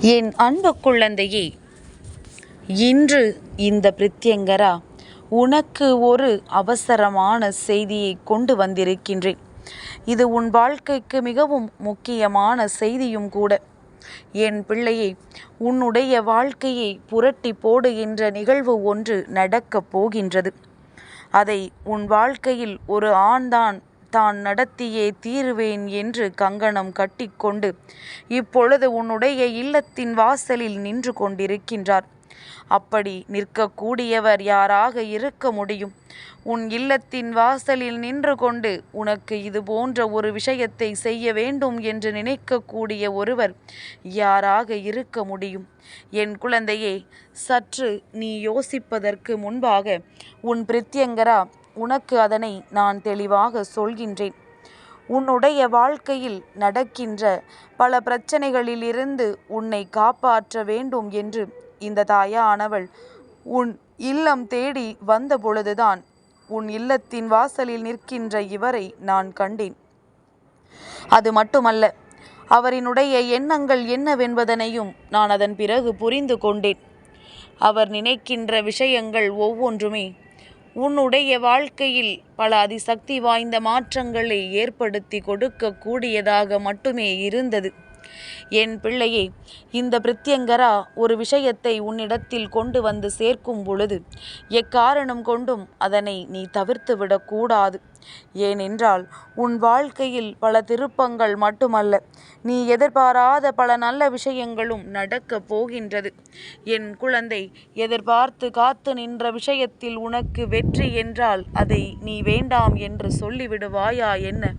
என் அன்பு குழந்தையே இன்று இந்த பிரித்யங்கரா உனக்கு ஒரு அவசரமான செய்தியை கொண்டு வந்திருக்கின்றேன். இது உன் வாழ்க்கைக்கு மிகவும் முக்கியமான செய்தியும் கூட. என் பிள்ளையே உன்னுடைய வாழ்க்கையை புரட்டி போடுகின்ற நிகழ்வு ஒன்று நடக்கப் போகின்றது. அதை உன் வாழ்க்கையில் ஒரு ஆண்தான் தான் நடத்தியே தீருவேன் என்று கங்கணம் கட்டிக்கொண்டு இப்பொழுது உன்னுடைய இல்லத்தின் வாசலில் நின்று கொண்டிருக்கின்றார். அப்படி நிற்கக்கூடியவர் யாராக இருக்க முடியும்? உன் இல்லத்தின் வாசலில் நின்று கொண்டு உனக்கு இது போன்ற ஒரு விஷயத்தை செய்ய வேண்டும் என்று நினைக்கக்கூடிய ஒருவர் யாராக இருக்க முடியும்? என் குழந்தையே சற்று நீ யோசிப்பதற்கு முன்பாக உன் பிரித்யங்கரா உனக்கு அதனை நான் தெளிவாக சொல்கின்றேன். உன்னுடைய வாழ்க்கையில் நடக்கின்ற பல பிரச்சனைகளிலிருந்து உன்னை காப்பாற்ற வேண்டும் என்று இந்த தாயானவள் உன் இல்லம் தேடி வந்த பொழுதுதான் உன் இல்லத்தின் வாசலில் நிற்கின்ற இவரை நான் கண்டேன். அது மட்டுமல்ல அவரினுடைய எண்ணங்கள் என்னவென்பதனையும் நான் அதன் பிறகு புரிந்து கொண்டேன். அவர் நினைக்கின்ற விஷயங்கள் ஒவ்வொன்றுமே உன்னுடைய வாழ்க்கையில் பல அதிசக்தி வாய்ந்த மாற்றங்களை ஏற்படுத்தி கொடுக்கக்கூடியதாக மட்டுமே இருந்தது. என் பிள்ளையே இந்த பிரித்யங்கரா ஒரு விஷயத்தை உன்னிடத்தில் கொண்டு வந்து சேர்க்கும் பொழுது எக்காரணம் கொண்டும் அதனை நீ தவிர்த்து விடக்கூடாது ஏனென்றால் உன் வாழ்க்கையில் பல திருப்பங்கள் மட்டுமல்ல நீ எதிர்பாராத பல நல்ல விஷயங்களும் நடக்கப் போகின்றது. என் குழந்தை எதிர்பார்த்து காத்து நின்ற விஷயத்தில் உனக்கு வெற்றி என்றால் அதை நீ வேண்டாம் என்று சொல்லிவிடுவாயா என்ன?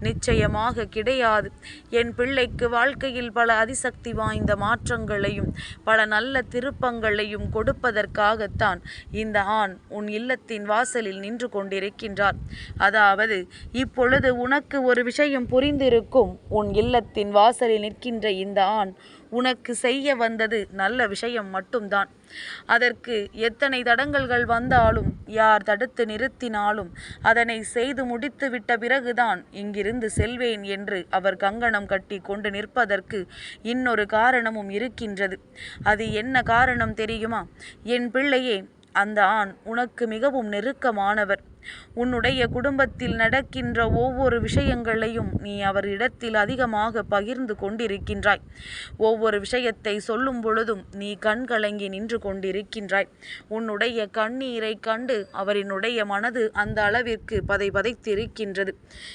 நிச்சயமாக கிடையாது. என் பிள்ளைக்கு வாழ்க்கையில் பல அதிசக்தி வாய்ந்த மாற்றங்களையும் பல நல்ல திருப்பங்களையும் கொடுப்பதற்காகத்தான் இந்த ஆண் உன் இல்லத்தின் வாசலில் நின்று கொண்டிருக்கின்றார். அதாவது இப்பொழுது உனக்கு ஒரு விஷயம் புரிந்திருக்கும். உன் இல்லத்தின் வாசலில் நிற்கின்ற இந்த ஆண் உனக்கு செய்ய வந்தது நல்ல விஷயம் மட்டும்தான். அதற்கு எத்தனை தடங்கல்கள் வந்தாலும் யார் தடுத்து நிறுத்தினாலும் அதனை செய்து முடித்து விட்ட பிறகுதான் இங்கிருந்து செல்வேன் என்று அவர் கங்கணம் கட்டி கொண்டு நிற்பதற்கு இன்னொரு காரணமும் இருக்கின்றது. அது என்ன காரணம் தெரியுமா? என் பிள்ளையே அந்த ஆண் உனக்கு மிகவும் நெருக்கமானவர். உன்னுடைய குடும்பத்தில் நடக்கின்ற ஒவ்வொரு விஷயங்களையும் நீ அவரிடத்தில் அதிகமாக பகிர்ந்து கொண்டிருக்கின்றாய். ஒவ்வொரு விஷயத்தை சொல்லும் பொழுதும் நீ கண் கலங்கி நின்று கொண்டிருக்கின்றாய். உன்னுடைய கண்ணீரை கண்டு அவரினுடைய மனது அந்த அளவிற்கு பதை பதைத்திருக்கின்றது.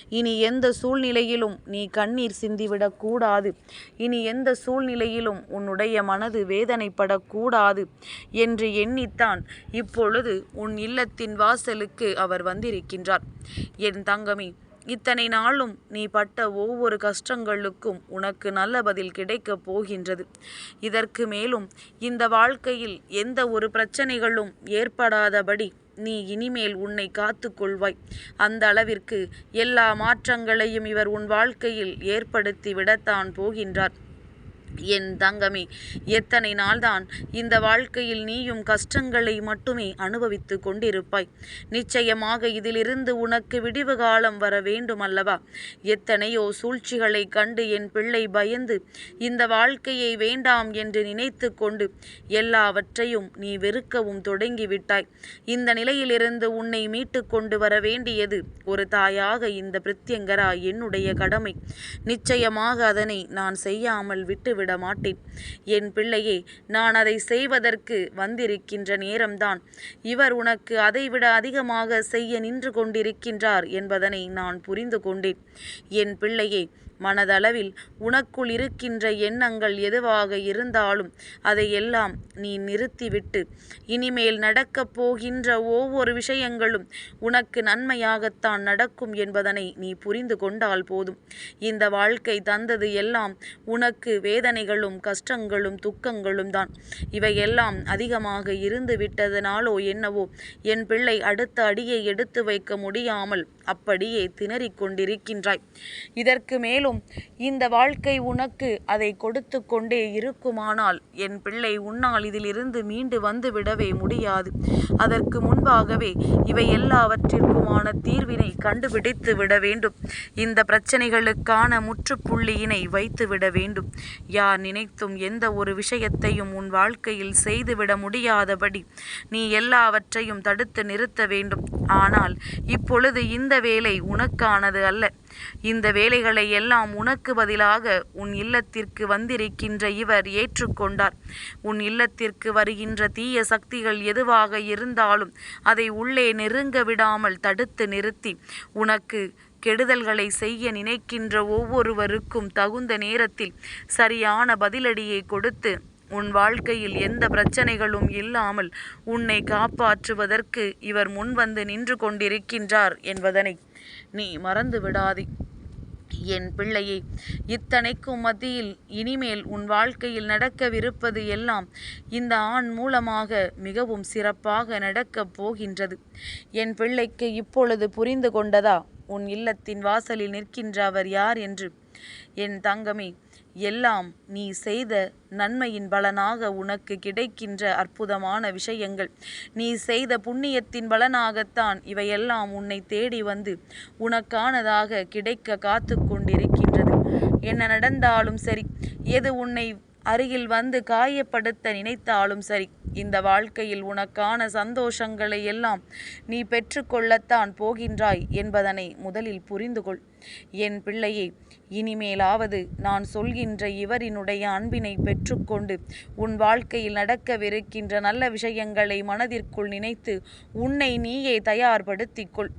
இனி எந்த சூழ்நிலையிலும் நீ கண்ணீர் சிந்திவிடக் கூடாது. இனி எந்த சூழ்நிலையிலும் உன்னுடைய மனது வேதனைப்படக்கூடாது என்று எண்ணித்தான். இப்பொழுது உன் இல்லத்தின் வாசலுக்கு அவர் அவர் வந்திருக்கின்றார். என் தங்கமி இத்தனை நாளும் நீ பட்ட ஒவ்வொரு கஷ்டங்களுக்கும் உனக்கு நல்ல பதில் கிடைக்கப் போகின்றது. இதற்கு மேலும் இந்த வாழ்க்கையில் எந்த ஒரு பிரச்சனைகளும் ஏற்படாதபடி நீ இனிமேல் உன்னை காத்து கொள்வாய். அந்த அளவிற்கு எல்லா மாற்றங்களையும் இவர் உன் வாழ்க்கையில் ஏற்படுத்தி விடத்தான் போகின்றார். என் தங்கமே எத்தனை நாள்தான் இந்த வாழ்க்கையில் நீயும் கஷ்டங்களை மட்டுமே அனுபவித்து கொண்டிருப்பாய். நிச்சயமாக இதிலிருந்து உனக்கு விடிவு காலம் வர வேண்டும் அல்லவா எத்தனையோ சூழ்ச்சிகளை கண்டு என் பிள்ளை பயந்து இந்த வாழ்க்கையை வேண்டாம் என்று நினைத்து கொண்டு எல்லாவற்றையும் நீ வெறுக்கவும் தொடங்கிவிட்டாய். இந்த நிலையிலிருந்து உன்னை மீட்டு கொண்டு வர வேண்டியது ஒரு தாயாக இந்த பிரித்யங்கரா என்னுடைய கடமை. நிச்சயமாக அதனை நான் செய்யாமல் விட்டு விட மாட்டேன் என் பிள்ளையே நான் அதை செய்வதற்கு வந்திருக்கின்ற நேரம்தான். இவர் உனக்கு அதைவிட அதிகமாக செய்ய நின்று கொண்டிருக்கின்றார் என்பதனை நான் புரிந்து கொண்டேன். என் பிள்ளையே மனதளவில் உனக்குள் இருக்கின்ற எண்ணங்கள் எதுவாக இருந்தாலும் அதையெல்லாம் நீ நிறுத்திவிட்டு இனிமேல் நடக்கப் போகின்ற ஒவ்வொரு விஷயங்களும் உனக்கு நன்மையாகத்தான் நடக்கும் என்பதனை நீ புரிந்து கொண்டால் போதும். இந்த வாழ்க்கை தந்தது எல்லாம் உனக்கு வேதனைகளும் கஷ்டங்களும் துக்கங்களும் தான். இவையெல்லாம் அதிகமாக இருந்து விட்டதனாலோ என்னவோ என் பிள்ளை அடுத்த அடியை எடுத்து வைக்க முடியாமல் அப்படியே திணறிக் கொண்டிருக்கின்றாய். இதற்கு மேலும் இந்த வாழ்க்கை உனக்கு அதை கொடுத்து கொண்டே இருக்குமானால் என் பிள்ளை உன்னால் இதிலிருந்து மீண்டு வந்து விடவே முடியாது. அதற்கு முன்பாகவே இவை எல்லாவற்றிற்குமான தீர்வினை கண்டுபிடித்து விட வேண்டும். இந்த பிரச்சனைகளுக்கான முற்றுப்புள்ளியினை வைத்து விட வேண்டும். யார் நினைத்தும் எந்த ஒரு விஷயத்தையும் உன் வாழ்க்கையில் செய்துவிட முடியாதபடி நீ எல்லாவற்றையும் தடுத்து நிறுத்த வேண்டும். ஆனால் இப்பொழுது இந்த வேலை உனக்கானது அல்ல. இந்த வேலைகளை எல்லாம் உனக்கு பதிலாக உன் இல்லத்திற்கு வந்திருக்கின்ற இவர் ஏற்றுக்கொண்டார். உன் இல்லத்திற்கு வருகின்ற தீய சக்திகள் எதுவாக இருந்தாலும் அதை உள்ளே நெருங்க விடாமல் தடுத்து நிறுத்தி. உனக்கு கெடுதல்களை செய்ய நினைக்கின்ற ஒவ்வொருவருக்கும் தகுந்த நேரத்தில் சரியான பதிலடியை கொடுத்து உன் வாழ்க்கையில் எந்த பிரச்சனைகளும் இல்லாமல் உன்னை காப்பாற்றுவதற்கு இவர் முன்வந்து நின்று கொண்டிருக்கின்றார் என்பதனை நீ மறந்து விடாதே என் பிள்ளையே இத்தனைக்கும் மத்தியில் இனிமேல் உன் வாழ்க்கையில் நடக்கவிருப்பது எல்லாம் இந்த ஆண் மூலமாக மிகவும் சிறப்பாக நடக்கப் போகின்றது. என் பிள்ளைக்கு இப்பொழுது புரிந்து கொண்டதா? உன் இல்லத்தின் வாசலில் நிற்கின்ற அவர் யார் என்று? என் தங்கமே எல்லாம் நீ செய்த நன்மையின் பலனாக உனக்கு கிடைக்கின்ற அற்புதமான விஷயங்கள். நீ செய்த புண்ணியத்தின் பலனாகத்தான் இவையெல்லாம் உன்னை தேடி வந்து உனக்கானதாக கிடைக்க காத்து கொண்டிருக்கின்றது. என்ன நடந்தாலும் சரி எது உன்னை அருகில் வந்து காயப்படுத்த நினைத்தாலும் சரி இந்த வாழ்க்கையில் உனக்கான சந்தோஷங்களை எல்லாம் நீ பெற்றுக்கொள்ளத்தான் போகின்றாய் என்பதனை முதலில் புரிந்து கொள் என் பிள்ளையே இனிமேலாவது நான் சொல்கின்ற இவரினுடைய அன்பினை பெற்றுக்கொண்டு உன் வாழ்க்கையில் நடக்கவிருக்கின்ற நல்ல விஷயங்களை மனதிற்குள் நினைத்து உன்னை நீயே தயார்படுத்திக் கொள்.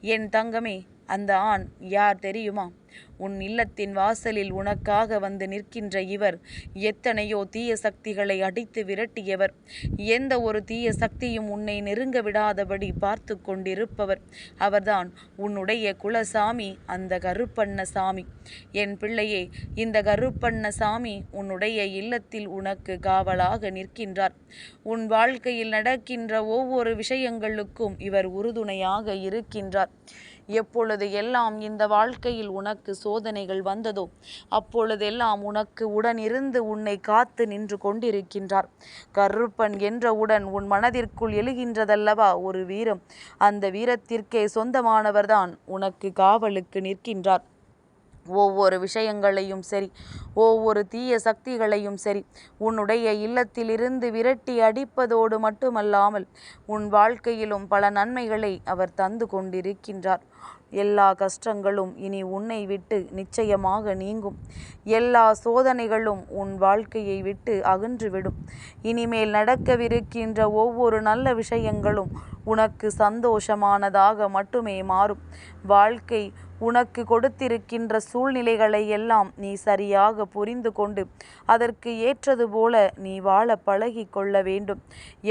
என் தங்கமே அந்த ஆண் யார் தெரியுமா? உன் இல்லத்தின் வாசலில் உனக்காக வந்து நிற்கின்ற இவர் எத்தனையோ தீய சக்திகளை அடித்து விரட்டியவர். எந்த ஒரு தீய சக்தியும் உன்னை நெருங்க விடாதபடி பார்த்து கொண்டிருப்பவர். அவர்தான் உன்னுடைய குலசாமி அந்த கருப்பண்ண சாமி என் பிள்ளையே இந்த கருப்பண்ண சாமி உன்னுடைய இல்லத்தில் உனக்கு காவலாக நிற்கின்றார். உன் வாழ்க்கையில் நடக்கின்ற ஒவ்வொரு விஷயங்களுக்கும் இவர் உறுதுணையாக இருக்கின்றார். எப்பொழுது எல்லாம் இந்த வாழ்க்கையில் உனக்கு சோதனைகள் வந்ததோ அப்பொழுதெல்லாம் உனக்கு உடனிருந்து உன்னை காத்து நின்று கொண்டிருக்கின்றார். கருப்பன் என்றவுடன் உன் மனதிற்குள் எழுகின்றதல்லவா ஒரு வீரம். அந்த வீரத்திற்கே சொந்தமானவர்தான் உனக்கு காவலுக்கு நிற்கின்றார். ஒவ்வொரு விஷயங்களையும் சரி ஒவ்வொரு தீய சக்திகளையும் சரி உன்னுடைய இல்லத்திலிருந்து விரட்டி அடிப்பதோடு மட்டுமல்லாமல் உன் வாழ்க்கையிலும் பல நன்மைகளை அவர் தந்து கொண்டிருக்கின்றார். எல்லா கஷ்டங்களும் இனி உன்னை விட்டு நிச்சயமாக நீங்கும். எல்லா சோதனைகளும் உன் வாழ்க்கையை விட்டு அகன்றுவிடும். இனிமேல் நடக்கவிருக்கின்ற ஒவ்வொரு நல்ல விஷயங்களும் உனக்கு சந்தோஷமானதாக மட்டுமே மாறும். வாழ்க்கை உனக்கு கொடுத்திருக்கின்ற சூழ்நிலைகளை எல்லாம் நீ சரியாக புரிந்து கொண்டு அதற்கு ஏற்றது போல நீ வாழ பழகி கொள்ள வேண்டும்.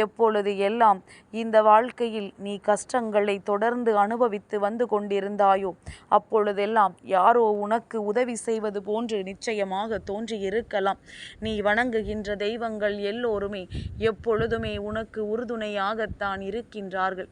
எப்பொழுது எல்லாம் இந்த வாழ்க்கையில் நீ கஷ்டங்களை தொடர்ந்து அனுபவித்து வந்து கொண்டிருந்தாயோ அப்பொழுதெல்லாம் யாரோ உனக்கு உதவி செய்வது போன்று நிச்சயமாக தோன்றி இருக்கலாம் நீ வணங்குகின்ற தெய்வங்கள் எல்லோருமே எப்பொழுதுமே உனக்கு உறுதுணையாகத்தான் இருக்கின்றார்கள்.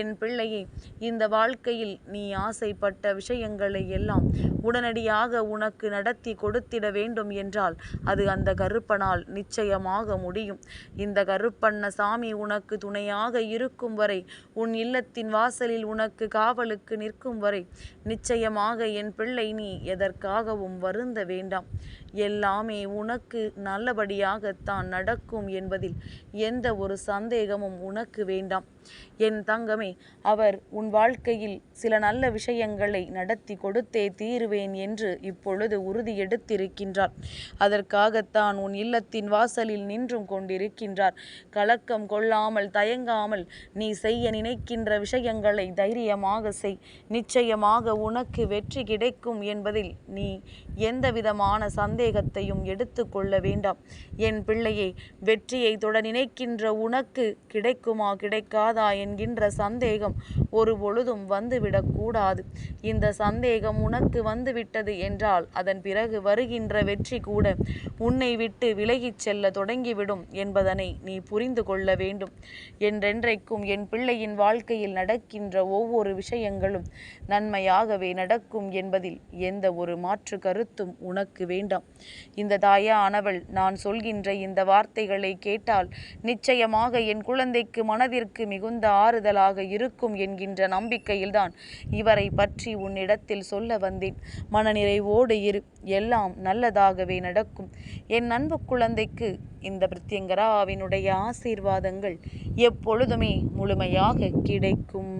என் பிள்ளையே இந்த வாழ்க்கையில் நீ ஆசைப்பட்ட விஷயம் விஷயங்களை எல்லாம் உடனடியாக உனக்கு நடத்தி கொடுத்திட வேண்டும் என்றால் அது அந்த கருப்பனால் நிச்சயமாக முடியும். இந்த கருப்பண்ண சாமி உனக்கு துணையாக இருக்கும் வரை உன் இல்லத்தின் வாசலில் உனக்கு காவலுக்கு நிற்கும் வரை நிச்சயமாக என் பிள்ளை நீ எதற்காகவும் வருந்த வேண்டாம். எல்லாமே உனக்கு நல்லபடியாகத்தான் நடக்கும் என்பதில் எந்த ஒரு சந்தேகமும் உனக்கு வேண்டாம். என் தங்கமே அவர் உன் வாழ்க்கையில் சில நல்ல விஷயங்களை நடத்தி கொடுத்தே தீருவேன் என்று இப்பொழுது உறுதி எடுத்திருக்கின்றார். அதற்காகத்தான் உன் இல்லத்தின் வாசலில் நின்றும் கொண்டிருக்கின்றார். கலக்கம் கொள்ளாமல் தயங்காமல் நீ செய்ய நினைக்கின்ற விஷயங்களை தைரியமாக செய். நிச்சயமாக உனக்கு வெற்றி கிடைக்கும் என்பதில் நீ எந்தவிதமான சந்தேகம் சந்தேகத்தையும் எடுத்து கொள்ள வேண்டாம். என் பிள்ளையை வெற்றியை தொட நினைக்கின்ற உனக்கு கிடைக்குமா கிடைக்காதா என்கின்ற சந்தேகம் ஒரு பொழுதும் வந்துவிடக்கூடாது இந்த சந்தேகம் உனக்கு வந்துவிட்டது என்றால் அதன் பிறகு வருகின்ற வெற்றி கூட உன்னை விட்டு விலகிச் செல்ல தொடங்கிவிடும் என்பதனை நீ புரிந்து கொள்ள வேண்டும். என்றென்றைக்கும் என் பிள்ளையின் வாழ்க்கையில் நடக்கின்ற ஒவ்வொரு விஷயங்களும் நன்மையாகவே நடக்கும் என்பதில் எந்த ஒரு மாற்று கருத்தும் உனக்கு வேண்டாம். இந்த தாயானவள் நான் சொல்கின்ற இந்த வார்த்தைகளை கேட்டால் நிச்சயமாக என் குழந்தைக்கு மனதிற்கு மிகுந்த ஆறுதலாக இருக்கும் என்கின்ற நம்பிக்கையில்தான் இவரை பற்றி உன்னிடத்தில் சொல்ல வந்தேன். மனநிறைவோடு இரு எல்லாம் நல்லதாகவே நடக்கும். என் அன்பு குழந்தைக்கு இந்த பிரத்யங்கராவினுடைய ஆசீர்வாதங்கள் எப்பொழுதுமே முழுமையாக கிடைக்கும்.